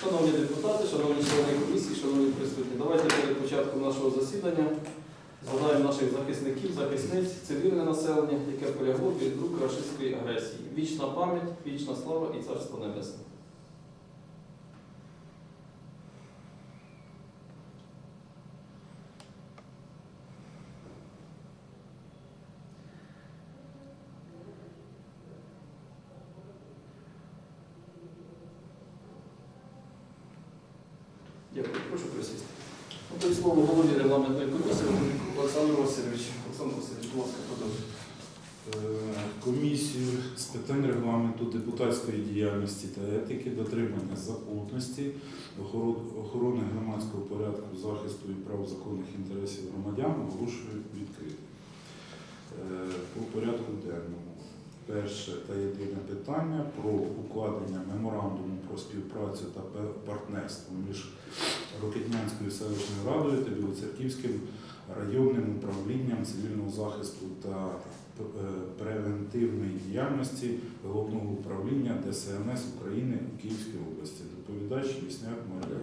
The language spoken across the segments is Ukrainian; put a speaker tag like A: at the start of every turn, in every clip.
A: Шановні депутати, шановні члени комісії, шановні присутні, давайте перед початком нашого засідання згадаємо наших захисників, захисниць, цивільне населення, яке полягло від рук рашистської агресії. Вічна пам'ять, вічна слава і царство небесне. Дякую, прошу присісти. Тобто слово голові регламентної комісії Олександру Васильовичу. Олександр Васильович, будь ласка, продовжуйте.
B: Е, Комісію з питань регламенту депутатської діяльності та етики, дотримання законності, охорони громадського порядку, захисту і прав законних інтересів громадян оголошую відкритим. Е, По порядку денному. Перше та єдине питання про укладення меморандуму про співпрацю та партнерство між Рокетнянською селищною радою та Білоцерківським районним управлінням цивільного захисту та е, превентивної діяльності Головного управління ДСНС України у Київській області. Доповідач Вісняк Марія.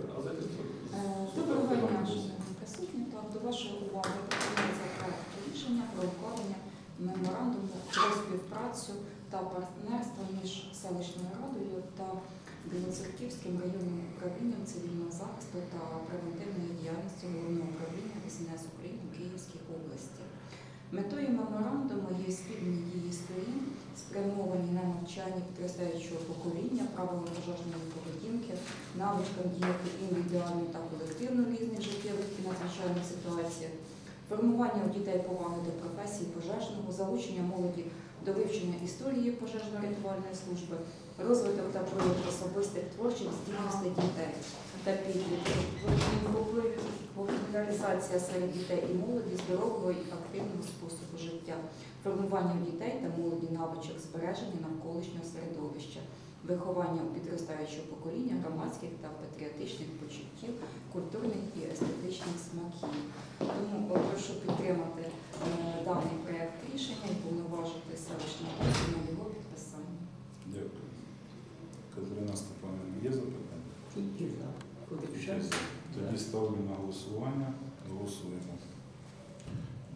C: Меморандуму про співпрацю та партнерство між селищною радою та Білоцерківським районним управлінням цивільного захисту та превентивної діяльності Головного управління ДСНС України у Київській області. Метою меморандуму є спільні дії сторін, спрямовані на навчання підростаючого покоління, правилам пожежної поведінки, навичкам діяти індивідуально та колективно в різних життєвих і надзвичайних ситуаціях, формування у дітей поваги до професії пожежного, залучення молоді до вивчення історії пожежно-рятувальної служби, розвиток та прояв особистих творчих здібностей дітей та підлітків, популяризація серед дітей і молоді здорового і активного способу життя, формування дітей та молоді навичок збереження навколишнього середовища, виховання у підростаючого покоління громадських та патріотичних почуттів, культурних і естетичних смаків. Підтримати е, даний проект рішення і повноважити селищну на його підписання.
B: Дякую. Катерина Степанівна, є запитання?
D: Тільки за. Куди
B: Тоді ставлю на голосування. Голосуємо.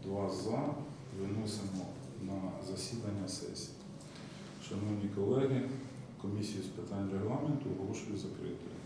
B: Два за. Виносимо на засідання сесії. Шановні колеги, комісію з питань регламенту оголошую закритою.